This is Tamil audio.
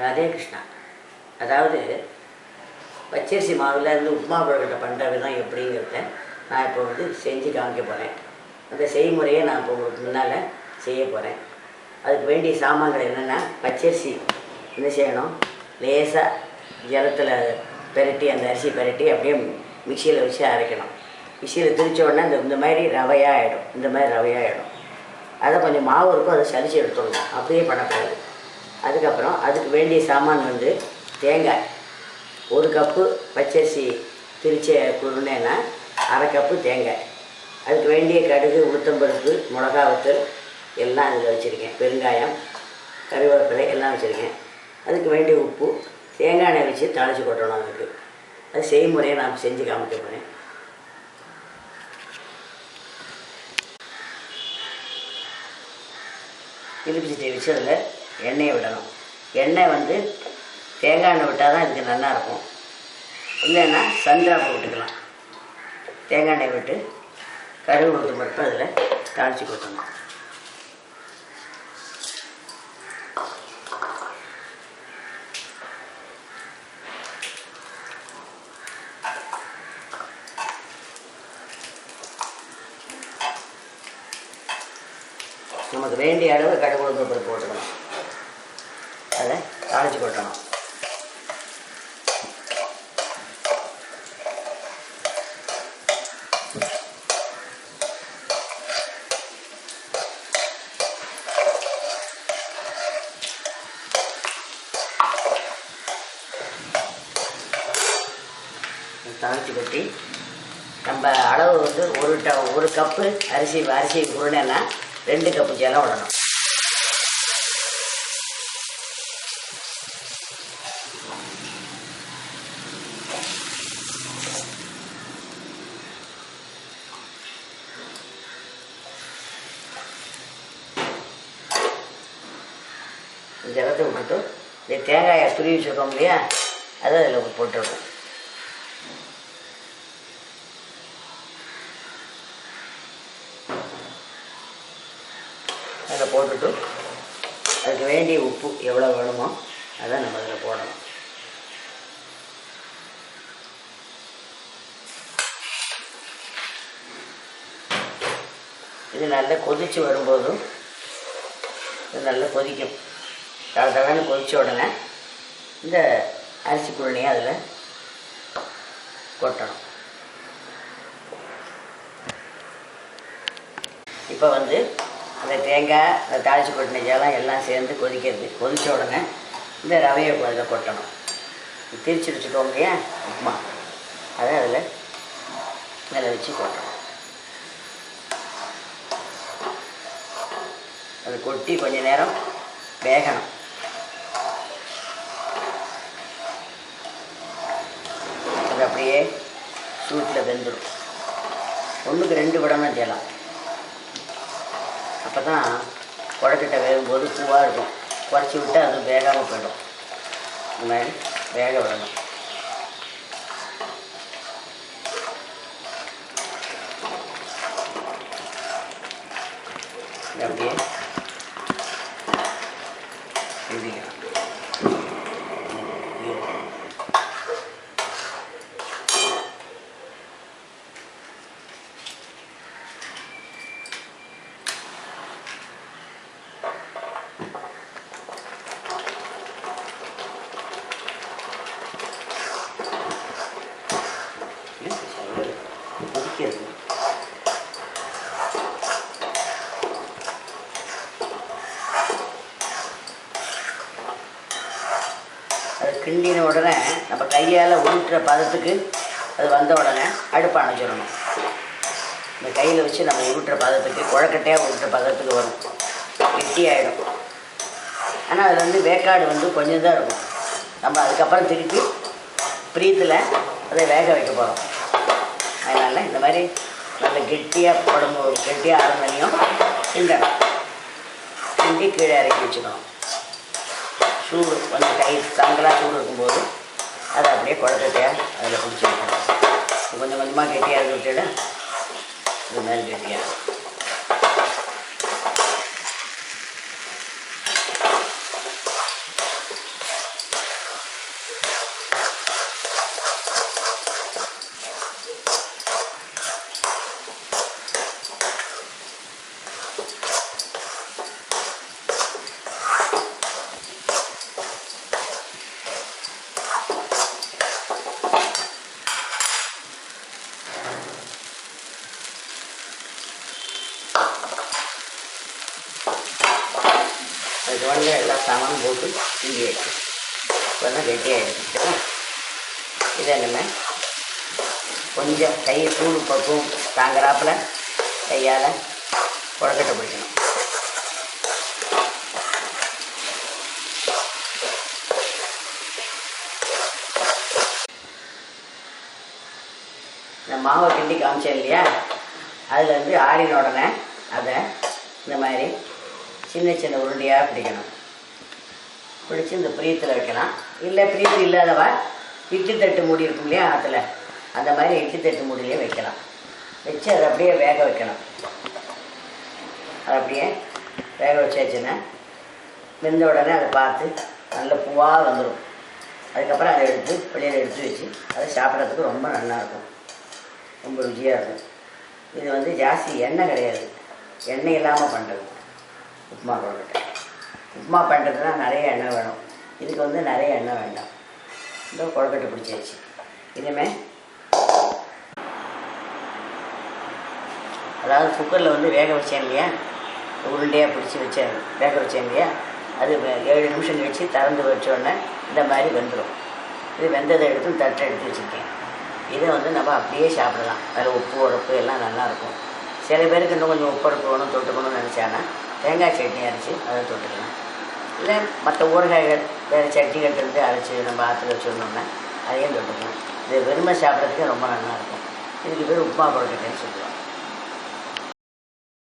ராதே கிருஷ்ணா அதாவது பச்சரிசி மாவில் இருந்து உப்புமா கொழுக்கட்டை பண்ணுற விதம் எப்படிங்கிறத நான் இப்போ வந்து செஞ்சு காமிக்க போகிறேன் அந்த செய்முறையை நான் இப்போ உங்களுக்கு முன்னால் செய்ய போகிறேன் அதுக்கு வேண்டிய சாமான்கள் என்னென்னா பச்சரிசி என்ன செய்யணும்? லேசாக ஜலத்தில் பெரட்டி அந்த அரிசி பெரட்டி அப்படியே மிக்சியில் வச்சு அரைக்கணும். மிக்சியில் திரிச்ச உடனே இந்த இந்த மாதிரி ரவையாக ஆகிடும் இந்த மாதிரி ரவையாக ஆகிடும் அதை கொஞ்சம் மாவு இருக்கும் அதை சலிச்சு எடுத்துடணும். அப்படியே பண்ணக்கூடாது. அதுக்கப்புறம் அதுக்கு வேண்டிய சாமான் வந்து தேங்காய். ஒரு கப்பு பச்சரிசி திரிச்ச குருணேன்னா அரை கப்பு தேங்காய். அதுக்கு வேண்டிய கடுகு உளுத்தம்பருப்பு மிளகா வத்தல் எல்லாம் அதில் வச்சுருக்கேன். பெருங்காயம் கருவேப்பிலை எல்லாம் வச்சுருக்கேன். அதுக்கு வேண்டிய உப்பு தேங்காய் எண்ணெய் வச்சு தாளித்து கொட்டணும் அதுக்கு. அது செய்முறையை நான் செஞ்சு காமிக்க போகிறேன் இலுப்பிச்சட்டி வச்சு அதில் எண்ணெயை விடணும் எண்ணெய் வந்து தேங்காய் எண்ணெய் விட்டால் தான் இதுக்கு நல்லாயிருக்கும். இல்லைன்னா சந்திராப்பு விட்டுக்கலாம். தேங்காய் எண்ணெய் விட்டு கடுகு உளுத்து மட்டும் அதில் தாளித்து கொட்டணும் நமக்கு வேண்டிய அளவு கடுகு உளுந்து பருப்பு போட்டுக்கணும். தாளித்து கொட்டணும் தாளித்து கொட்டி நம்ம அளவு வந்து ஒரு ட ஒரு கப்பு அரிசி அரிசி உருணைன்னா ரெண்டு கப்பு ஜலம் விடணும். ஜலத்தை விட்டுட்டு இந்த தேங்காயை துருவி வச்சுருக்கோம் இல்லையா? அதை அதில் போட்டுடணும். அதில் போட்டுட்டு அதுக்கு வேண்டிய உப்பு எவ்வளோ வேணுமோ அதை நம்ம அதில் போடணும். இது நல்லா கொதித்து வரும்போதும் இது நல்லா கொதிக்கும். தளதளன்னு தலைன்னு கொதித்த உடனே இந்த அரிசி குழந்தைய அதில் கொட்டணும். இப்போ வந்து அந்த தேங்காய் அந்த தாளிச்சு கொட்டின ஜலம் எல்லாம் சேர்ந்து கொதிக்கிறது. கொதித்த உடனே இந்த ரவையை அதில் கொட்டணும். திரிச்சு வச்சுக்கோங்க ஏன் உப்புமா. அதை அதில் மேலே வச்சு கொட்டணும். அதை கொட்டி கொஞ்ச நேரம் வேகணும் அது அப்படியே சூட்டில் வெந்துடும் ஒன்றுக்கு ரெண்டு விடணும் செய்யலாம். அப்போ தான் குழக்கிட்ட வேகும்போது பூவாக இருக்கும். குறைச்சி விட்டு அது வேகாமல் போயிடும். இந்த மாதிரி வேக விடணும். அப்படியே எழுதிக்கலாம் கொதிக்கிறது அது கிண்டின உடனே நம்ம கையால் உருட்டுற பதத்துக்கு அது வந்த உடனே அடுப்பு அணைச்சிடணும். இந்த கையில் வச்சு நம்ம உருட்டுற பதத்துக்கு குழக்கட்டையாக உருட்டுற பதத்துக்கு வரும். கெட்டியாயிடும் ஆனால் அது வந்து வேக்காடு வந்து கொஞ்சம் தான் இருக்கும். நம்ம அதுக்கப்புறம் திருப்பி பிரீத்தில் அதை வேக வைக்க போகிறோம் அதனால் இந்த மாதிரி நல்ல கெட்டியாக உடம்பு கெட்டியாக ஆரம்பனையும் கிண்டணும் கிண்டி கீழே இறக்கி வச்சுக்கணும். சூடு கொஞ்சம் கை தாங்களாக சூடு இருக்கும்போது அதை அப்படியே குழந்தையாக அதில் பிடிச்சி கொஞ்சம் கொஞ்சமாக கெட்டியாக இருந்து விட்டுடு இது மாதிரி கெட்டியாக. உடனே எல்லா சாமானும் போட்டு கிண்டி வச்சு. இப்போ தான் கெட்டியாகிடுச்சு இதை நம்ம கொஞ்சம் கை சூடு பக்கம் தாங்குறாப்பில் கையால் குழக்கட்டை பிடிக்கணும். இந்த மாவை கிண்டி காமிச்சேன் இல்லையா? அதில் வந்து ஆறின உடனே அதை இந்த மாதிரி சின்ன சின்ன உருண்டையாக பிடிக்கணும். பிடிச்சி இந்த பிரியத்தில் வைக்கலாம். இல்லை பிரியத்து இல்லாதவா இட்லி தட்டு மூடி இருக்கும் இல்லையா ஆற்றுல அந்த மாதிரி இட்லி தட்டு மூடியிலே வைக்கலாம். வச்சு அதை அப்படியே வேக வைக்கணும். அதை அப்படியே வேக வச்சாச்சுன்னா வெந்த உடனே அதை பார்த்து நல்ல பூவாக வந்துடும் அதுக்கப்புறம் அதை எடுத்து வெளியில் எடுத்து வச்சு அதை சாப்பிட்றதுக்கு ரொம்ப நல்லாயிருக்கும் ரொம்ப ருச்சியாக இருக்கும். இது வந்து ஜாஸ்தி எண்ணெய் கிடையாது. எண்ணெய் இல்லாமல் பண்ணுறது உப்புமா கொழுக்கட்டை உப்புமா பண்ணுறதுனா நிறைய எண்ணெய் வேணும். இதுக்கு வந்து நிறைய எண்ணெய் வேண்டாம். இந்த கொழுக்கட்டை பிடிச்சாச்சு. இனிமேல் அதாவது குக்கரில் வந்து வேக வச்சேன் இல்லையா? உருண்டையாக பிடிச்சி வச்சேன் வேக வச்சேன் இல்லையா? அது ஏழு நிமிஷம் கழிச்சு திறந்து வச்சோடனே இந்த மாதிரி வெந்துடும் இது வெந்ததை எடுத்து தட்டை எடுத்து வச்சுருக்கேன். இதை வந்து நம்ம அப்படியே சாப்பிடலாம். அதில் உப்பு உடப்பு எல்லாம் நல்லாயிருக்கும். சில பேருக்கு இன்னும் கொஞ்சம் உப்பு உடப்பு வேணும் தொட்டுக்கணும்னு நினச்சாங்கன்னா தேங்காய் சட்னி அரைச்சி அதை தொட்டுக்கலாம். இல்லை மற்ற ஊறுகாய்கள் வேறு சட்னிகள் இருந்து அரைச்சி நம்ம ஆற்றுல வச்சுருந்தோம்னா அதையும் தொட்டுக்கலாம். இது வெறுமை சாப்பிட்றதுக்கு ரொம்ப நல்லாயிருக்கும் இதுக்கு பேர் உப்புமா கொழுக்கட்டைன்னு சொல்லுவாங்க.